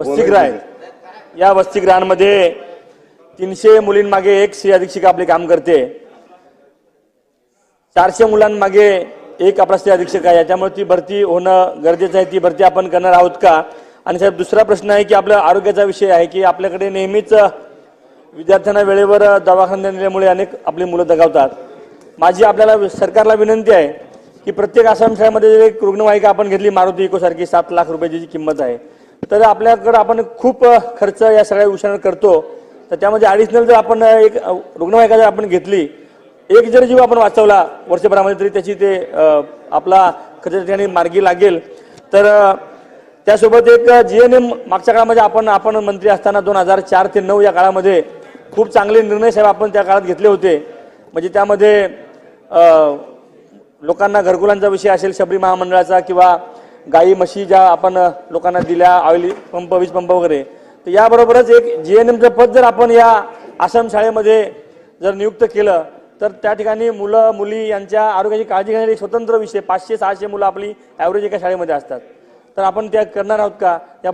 वसतिगृह आहे. या वसतिगृहांमध्ये तीनशे मुलींमागे एक स्त्री अधीक्षिका आपले काम करते. चारशे मुलांमागे एक आपला स्त्री अधीक्षक आहे. याच्यामुळे ती भरती होणं गरजेचं आहे. ती भरती आपण करणार आहोत का? आणि साहेब दुसरा प्रश्न आहे की आपल्या आरोग्याचा विषय आहे की आपल्याकडे नेहमीच विद्यार्थ्यांना वेळेवर दवाखान्यात नेल्यामुळे अनेक आपली मुलं दगावतात. माझी आपल्याला सरकारला विनंती आहे की प्रत्येक आसाम शाळेमध्ये एक रुग्णवाहिका आपण घेतली. मारुती इकोसारखी सात लाख रुपयाची जी किंमत आहे. तर आपल्याकडं आपण खूप खर्च या सगळ्या विषयांवर करतो. तर त्यामध्ये ॲडिशनल जर आपण एक रुग्णवाहिका जर आपण घेतली एक जर जीव आपण वाचवला वर्षभरामध्ये तरी त्याची ते आपला खर्च ठिकाणी मार्गी लागेल. तर त्यासोबत एक जी एन एम मागच्या काळामध्ये आपण आपण मंत्री असताना दोन हजार चार ते नऊ या काळामध्ये खूप चांगले निर्णय साहेब आपण त्या काळात घेतले होते. म्हणजे त्यामध्ये लोकांना घरकुलांचा विषय असेल शबरी महामंडळाचा किंवा गाई म्हशी ज्या आपण लोकांना दिल्या ऑइल पंप वीज पंप वगैरे तर याबरोबरच एक जी एन एमचं पद जर आपण या आसाम शाळेमध्ये जर नियुक्त केलं तर त्या ठिकाणी मुलं मुली यांच्या आरोग्याची काळजी घेण्यासाठी स्वतंत्र विषय पाचशे सहाशे मुलं आपली ॲव्हरेज एका शाळेमध्ये असतात. तर आपण त्या करणार आहोत का? या